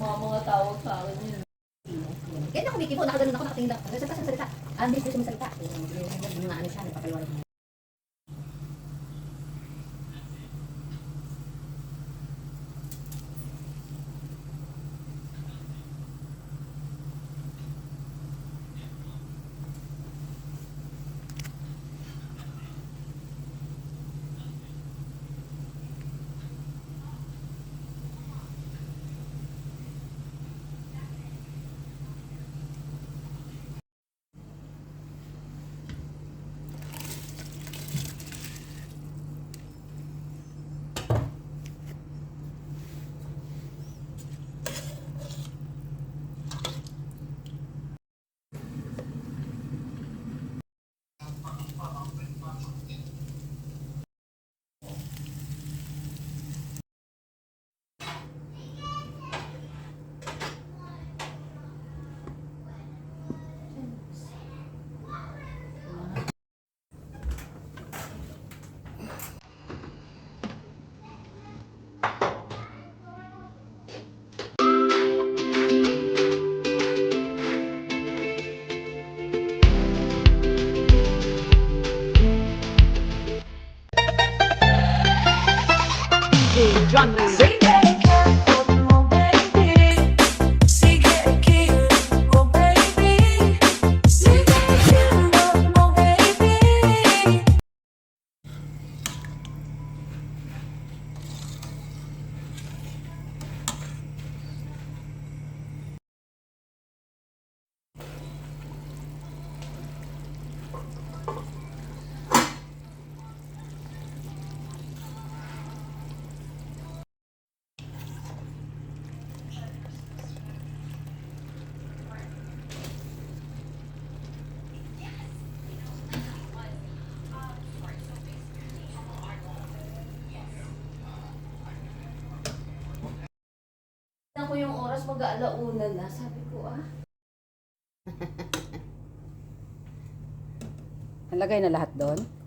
Mga mga tawag sa akin yun. Kaya ako bikibo, nakaganon ako, nakatingin ako. Salita sa salita. Ah, hindi ko sumasalita. Mag-aalauna na. Sabi ko ah. Nalagay na lahat doon?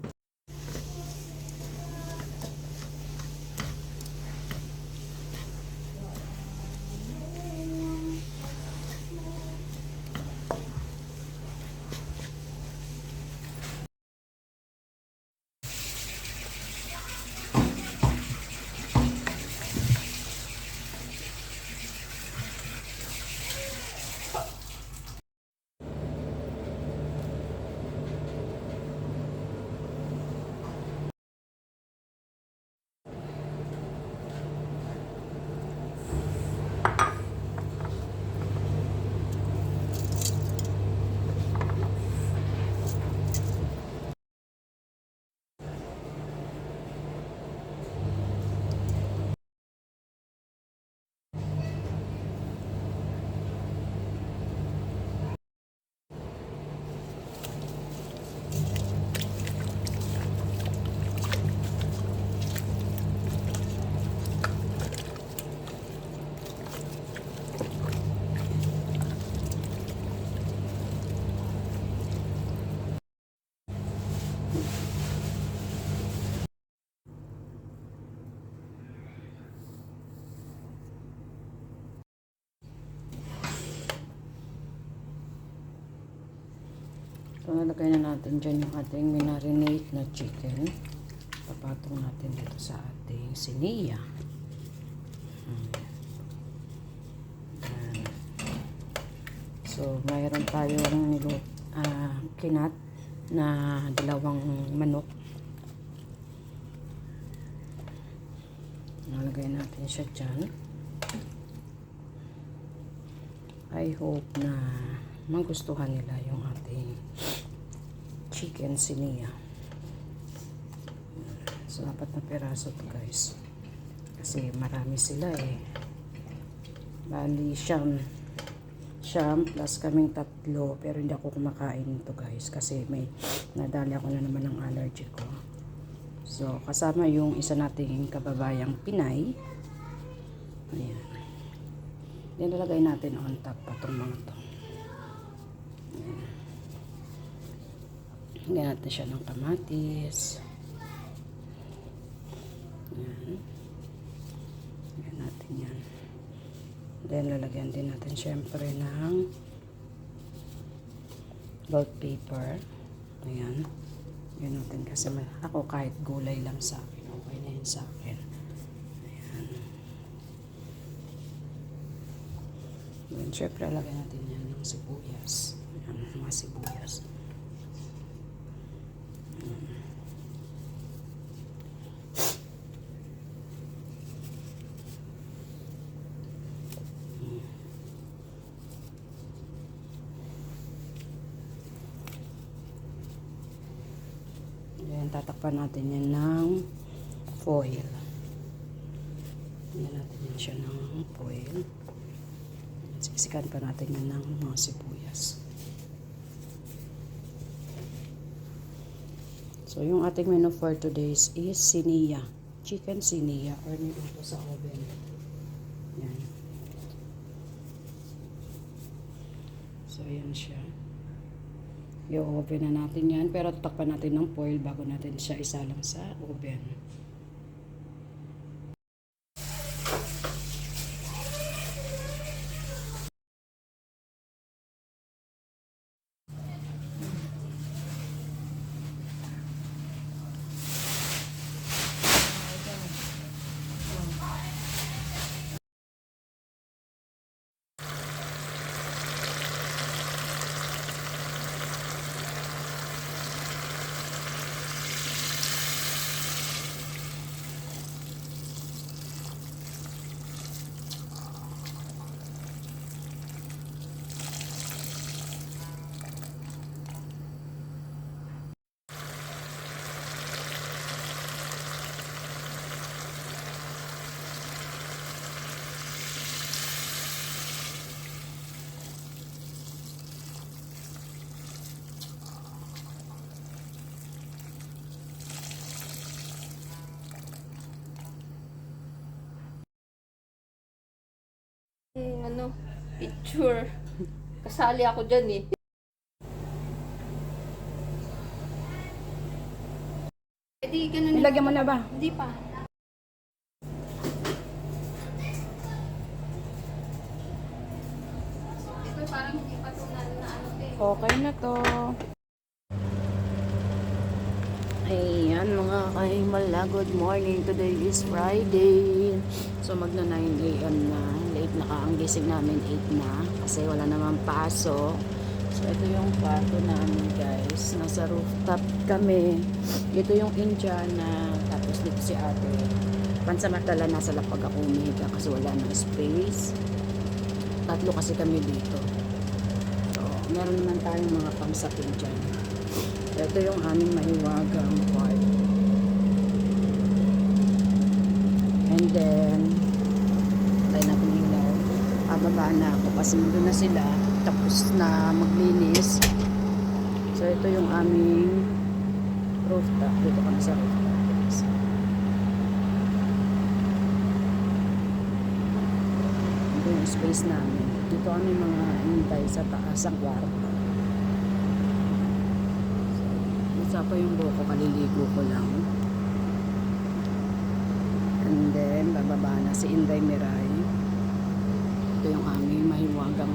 So, nalagay na natin dyan yung ating minarinate na chicken. Papatong natin dito sa ating siniya. So, mayroon tayong nilut, ah, kinat na dalawang manok. Nalagay natin siya dyan. I hope na magustuhan nila yung ating chicken siniya. So, apat na peraso to guys. Kasi marami sila eh. Bali, siyam. Siyam plus kaming tatlo. Pero hindi ako kumakain nito guys. Kasi may nadali ako na naman ng allergy ko. So, kasama yung isa nating kababayang Pinay. Ayan. Nilalagay natin on top pa itong mga to. Ayan. Lagyan natin siya ng kamatis. Ayan. Lagyan natin yan. Then, lalagyan din natin syempre ng gold paper. Ayan. Yan natin kasi ako kahit gulay lang sa akin. Okay na yun sa akin. Ayan. Then, syempre, lagyan natin yan ng sibuyas. Ayan, mga sibuyas. Ayan, tatakpan natin yan ng foil. Ayan natin yan siya ng foil. Siksikan pa natin yan ng mga sibuyas. So, yung ating menu for today's is siniya. Chicken siniya or niluto sa oven. Yan. So, yan siya. I-oven na natin yan. Pero tatakpan natin ng foil bago natin siya isalang sa oven. Yung ano, picture. Kasali ako dyan eh. Eh di, ganun Ilagyan mo na ba? Hindi pa. Ito parang hindi pa ito na, na ano eh. Okay na to. Ayan mga kahimala, good morning. Today is Friday. So magna 9 a.m. na. Late na ka. Ang gising namin 8 na. Kasi wala naman pasok. So ito yung kwarto namin guys. Nasa rooftop kami. Ito yung Indiana. Tapos dito si ate. Pansamantala nasa lapag ako umihiga kasi wala ng space. Tatlo kasi kami dito. So, meron naman tayong mga pangsapin dyan. Ito yung aming mahiwagang part. Then, tayo natin yung ilaw. Pababa na ako kasi doon na sila. Tapos na maglinis. So, ito yung aming rooftop. Dito kami sa rooftop. Ito yung space namin. Dito kami mga hintay sa taas ang kwarto. Isa pa yung buhok ko, kaliligo ko lang. And then, bababa na si Inday Miray. Ito yung aming mahiwagang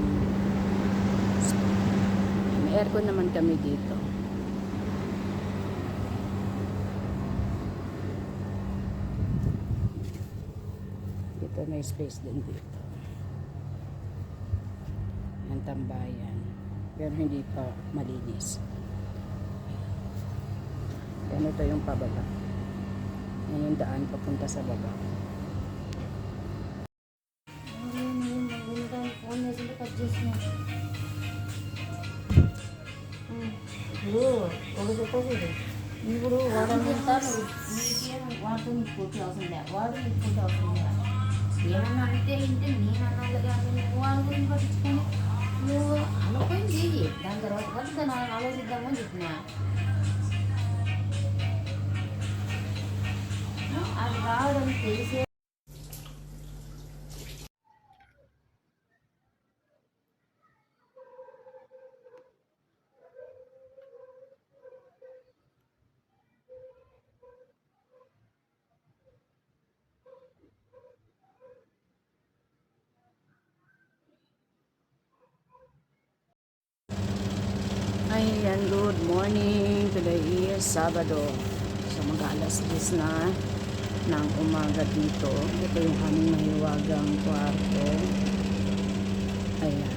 may aircon naman kami dito. Dito may space din dito. Ang tambayan. Pero hindi pa malinis. Ganito yung pababa. Yan yung daan papunta sa baba. వాడితో నీకు పూర్తి అవసరం లేదు వాడు నీకు పూర్తి అవసరం లేదు ఏమన్నా అంటే ఇంటే నేనన్నా కానీ నువ్వు వాళ్ళ గురించి పట్టించుకొని నువ్వు అనుకోని చెయ్యి దాని తర్వాత కలిసి దాన్ని ఆలోచిద్దామని చెప్పినా అది రావడం తెలిసే Ayan, good morning. Today is Sabado. So mag-alas 10 na ng umaga dito. Ito yung aming mahiwagang kwarto. Ayan.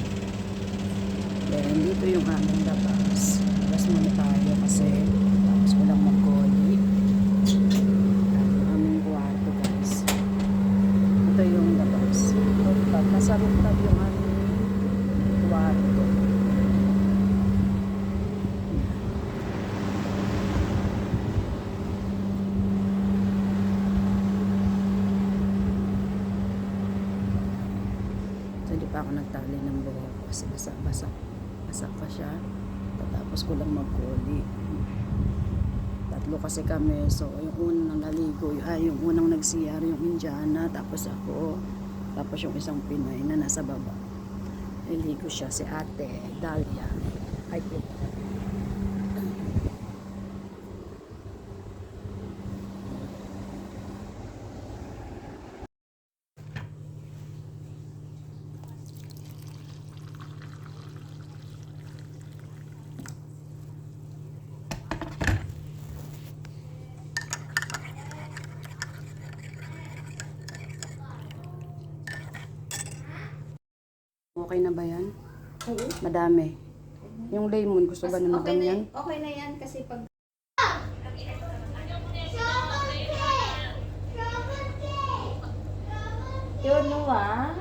Then, dito yung aming labas. Labas muna tayo kasi tapos ko lang mag-goli. Ayan, yung aming kwarto guys. Ito yung labas. Rooftop. Nasa rooftop yung aming kwarto. So, hindi pa ako nagtali ng buhok kasi basa-basa. Basa pa siya. Tapos ko lang mag-goli. Tatlo kasi kami. So, yung unang naligo, ay, yung unang nag-CR, yung Indiana, tapos ako, tapos yung isang Pinay na nasa baba. Naligo siya, si ate, Dalia. Ay, po. Okay na ba yan? Oo. Madami. Yung lemon, gusto ba na Okay na, ganyan? okay na yan kasi pag... Yun, Noah. Madami.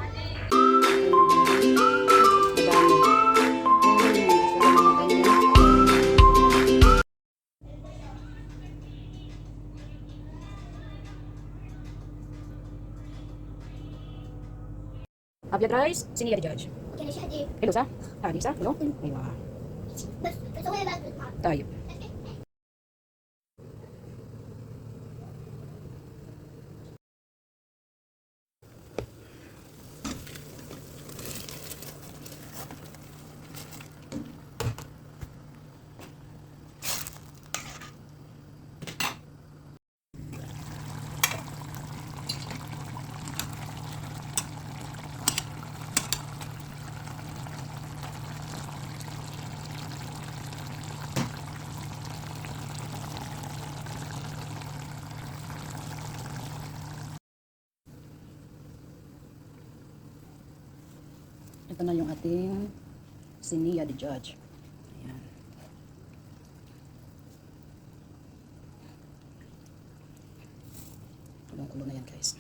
Abiyad rice, sini yadi judge. Hello sa? Tadi sa? Hello? Aywa. Tayo. Ito na yung ating siniya di judge. Ayan. Kulong-kulo na yan guys.